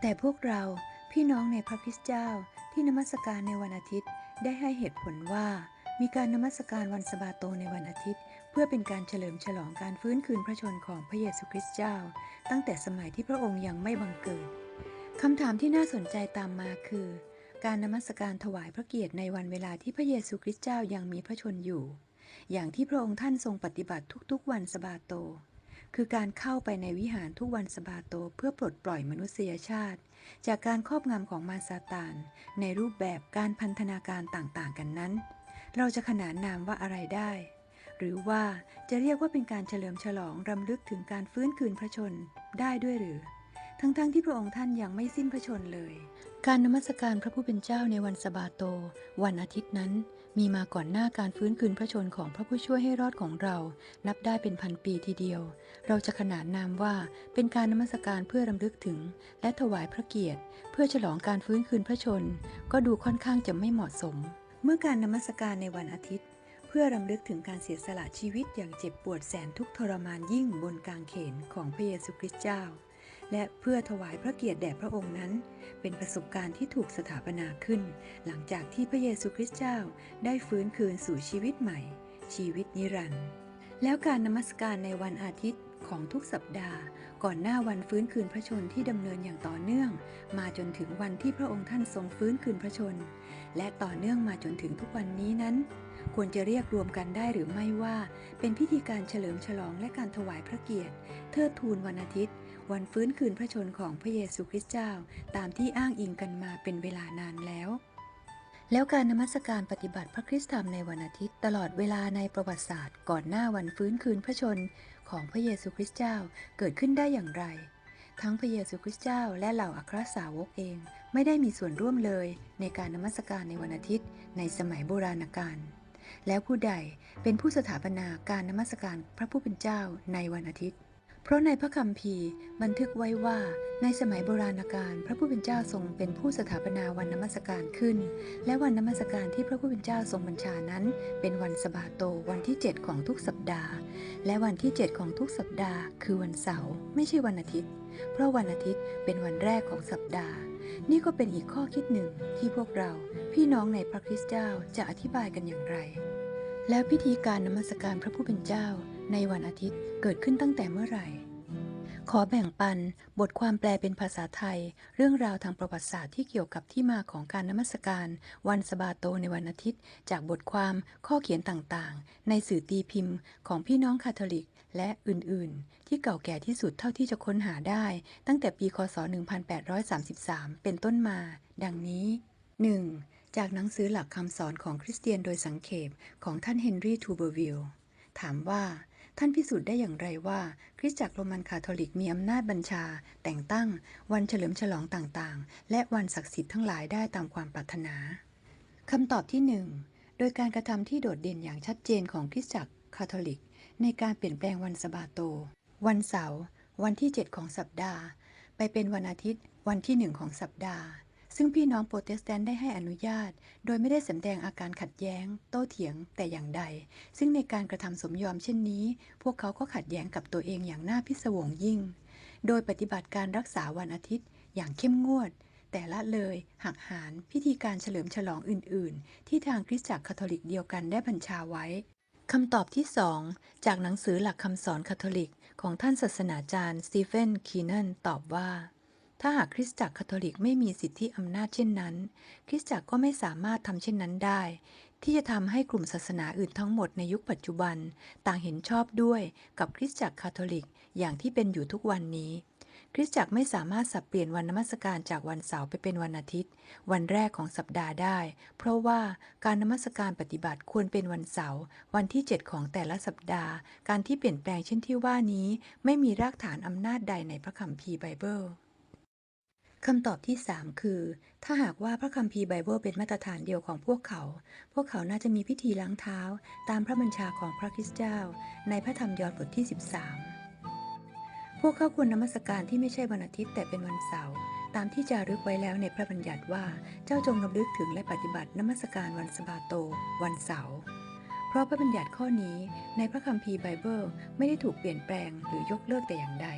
แต่พวกเราพี่น้องในพระคริสต์เจ้าที่นมัสการในวันอาทิตย์ ได้ให้เหตุผลว่า มีการนมัสการวันสะบาโตในวันอาทิตย์ เพื่อเป็นการเฉลิมฉลองการฟื้นคืนพระชนของพระเยซูคริสต์เจ้า ตั้งแต่สมัยที่พระองค์ยังไม่บังเกิดคำถามที่น่าสนใจตามมาคือ การนมัสการถวายพระเกียรติในวันเวลาที่พระเยซูคริสต์เจ้ายังมีพระชนอยู่ อย่างที่พระองค์ท่านทรงปฏิบัติทุกๆวันสะบาโต คือการเข้าไปในวิหารทุกวันสบาโตเพื่อปลดปล่อยมนุษยชาติ จากการครอบงำของมารซาตาน ในรูปแบบการพันธนาการต่างๆ กันนั้น เราจะขนานนามว่าอะไรได้ หรือว่าจะเรียกว่าเป็นการเฉลิมฉลองรำลึกถึงการฟื้นคืนพระชนได้ด้วยหรือ ทั้งๆทที่พระองค์ท่านยังไม่สิ้นพระชนเลย การนมัสการพระผู้เป็นเจ้าในวันสบาโต วันอาทิตย์นั้น มีมาก่อนหน้าการฟื้นคืนพระชนของพระผู้ช่วยให้รอดของเรา นับได้เป็นพันปีทีเดียว เราจะขนานนามว่าเป็นการนมัสการเพื่อรำลึกถึง และถวายพระเกียรติ เพื่อฉลองการฟื้นคืนพระชน ก็ดูค่อนข้างจะไม่เหมาะสม เมื่อการนมัสการในวันอาทิตย์ เพื่อรำลึกถึงการเสียสละชีวิตอย่างเจ็บปวดแสนทุกทรมานยิ่งบนกางเขนของพระเยซูคริสต์เจ้า และเพื่อถวายพระเกียรติแด่พระองค์นั้น เป็นประสบการณ์ที่ถูกสถาปนาขึ้น หลังจากที่พระเยซูคริสต์เจ้าได้ฟื้นคืนสู่ชีวิตใหม่ ชีวิตนิรันดร์แล้วการนมัสการในวันอาทิตย์ของทุกสัปดาห์ ก่อนหน้าวันฟื้นคืนพระชนที่ดำเนินอย่างต่อเนื่อง มาจนถึงวันที่พระองค์ท่านทรงฟื้นคืนพระชน และต่อเนื่องมาจนถึงทุกวันนี้นั้น ควรจะเรียกรวมกันได้หรือไม่ว่า เป็นพิธีการเฉลิมฉลองและการถวายพระเกียรติ เทิดทูนวันอาทิตย์ วันฟื้นคืนพระชนของพระเยซูคริสต์เจ้า ตามที่อ้างอิงกันมาเป็นเวลานานแล้ว แล้วการนมัสการปฏิบัติพระคริสตธรรมในวันอาทิตย์ ตลอดเวลาในประวัติศาสตร์ ก่อนหน้าวันฟื้นคืนพระชนของพระเยซูคริสต์เจ้าเกิดขึ้นได้อย่างไร ทั้งพระเยซูคริสต์เจ้าและเหล่าอัครสาวกเอง ไม่ได้มีส่วนร่วมเลย ในการนมัสการในวันอาทิตย์ ในสมัยโบราณกาลแล้วผู้ใดเป็นผู้สถาปนาการนมัสการพระผู้เป็นเจ้าในวันอาทิตย์ เพราะในพระคัมภีร์บันทึกไว้ว่าในสมัยโบราณกาลพระผู้เป็นเจ้าทรงเป็นผู้สถาปนาวันนมัสการขึ้น และวันนมัสการที่พระผู้เป็นเจ้าทรงบัญชานั้น เป็นวันสบาโตวันที่ 7 ของทุกสัปดาห์ และวันที่ 7 ของทุกสัปดาห์ คือวันเสาร์ไม่ใช่วันอาทิตย์ เพราะวันอาทิตย์เป็นวันแรกของสัปดาห์ นี่ก็เป็นอีกข้อคิดหนึ่งที่พวกเราพี่น้องในพระคริสต์เจ้าจะอธิบายกันอย่างไร แล้วพิธีการนมัสการพระผู้เป็นเจ้า ในวันอาทิตย์เกิดขึ้นตั้งแต่เมื่อไหร่ ขอแบ่งปันบทความแปลเป็นภาษาไทย เรื่องราวทางประวัติศาสตร์ที่เกี่ยวกับที่มาของการนมัสการ วันสบาโตในวันอาทิตย์ จากบทความข้อเขียนต่างๆ ในสื่อตีพิมพ์ ของพี่น้องคาทอลิก และอื่นๆ ที่เก่าแก่ที่สุดเท่าที่จะค้นหาได้ ตั้งแต่ปีคศ 1833 เป็นต้นมา ดังนี้ 1. จากหนังสือหลักคำสอนของคริสเตียนโดยสังเขปของท่านเฮนรี่ทูเบอร์วิลล์ถามว่า ท่านพิสูจน์ได้อย่างไรว่า คริสตจักรโรมันคาทอลิกมีอำนาจบัญชา แต่งตั้ง วันเฉลิมฉลองต่างๆ และวันศักดิ์สิทธิ์ทั้งหลายได้ตามความปรารถนาคำตอบที่หนึ่งโดยการกระทำที่โดดเด่นอย่างชัดเจนของคริสตจักรคาทอลิก ในการเปลี่ยนแปลงวันสะบาโต วันเสาร์วันที่ 7 ของสัปดาห์ ไปเป็นวันอาทิตย์ วันที่หนึ่งของสัปดาห์ ซึ่งพี่น้องโปรเตสแตนต์ได้ให้อนุญาต โดยไม่ได้สำแดงอาการขัดแย้ง โต้เถียงแต่อย่างใด ซึ่งในการกระทำสมยอมเช่นนี้ พวกเขาก็ขัดแย้งกับตัวเองอย่างน่าพิศวงยิ่ง โดยปฏิบัติการรักษาวันอาทิตย์ อย่างเข้มงวด แต่ละเลยหักหานพิธีการเฉลิมฉลองอื่น ๆ ที่ทางคริสตจักรคาทอลิกเดียวกันได้บัญชาไว้คำตอบที่สองจากหนังสือหลักคำสอนคาทอลิก ของท่านศาสนาจารย์สตีเฟน คีนันตอบว่า ถ้าหากคริสตจักรคาทอลิกไม่มีสิทธิอำนาจเช่นนั้น คริสตจักรก็ไม่สามารถทำเช่นนั้นได้ ที่จะทำให้กลุ่มศาสนาอื่นทั้งหมดในยุคปัจจุบัน ต่างเห็นชอบด้วยกับคริสตจักรคาทอลิกอย่างที่เป็นอยู่ทุกวันนี้ คริสตจักรไม่สามารถสับเปลี่ยนวันนมัสการจากวันเสาร์ไปเป็นวันอาทิตย์ วันแรกของสัปดาห์ได้ เพราะว่าการนมัสการปฏิบัติควรเป็นวันเสาร์วันที่ 7 ของแต่ละสัปดาห์ การที่เปลี่ยนแปลงเช่นที่ว่านี้ ไม่มีรากฐานอำนาจใดในพระคัมภีร์ไบเบิล คำตอบที่ 3 คือ ถ้าหากว่าพระคัมภีร์ไบเบิลเป็นมาตรฐานเดียวของพวกเขา พวกเขาน่าจะมีพิธีล้างเท้า ตามพระบัญชาของพระคริสต์เจ้า ในพระธรรมยอห์นบทที่ 13 พวกเขาควรนมัสการที่ไม่ใช่วันอาทิตย์แต่เป็นวันเสาร์ตามที่จารึกไว้แล้วในพระบัญญัติว่าเจ้าจงรำลึกถึงและปฏิบัตินมัสการวันสบาโต วันเสาร์เพราะพระบัญญัติข้อนี้ในพระคัมภีร์ไบเบิลไม่ได้ถูกเปลี่ยนแปลงหรือยกเลิกแต่อย่างใด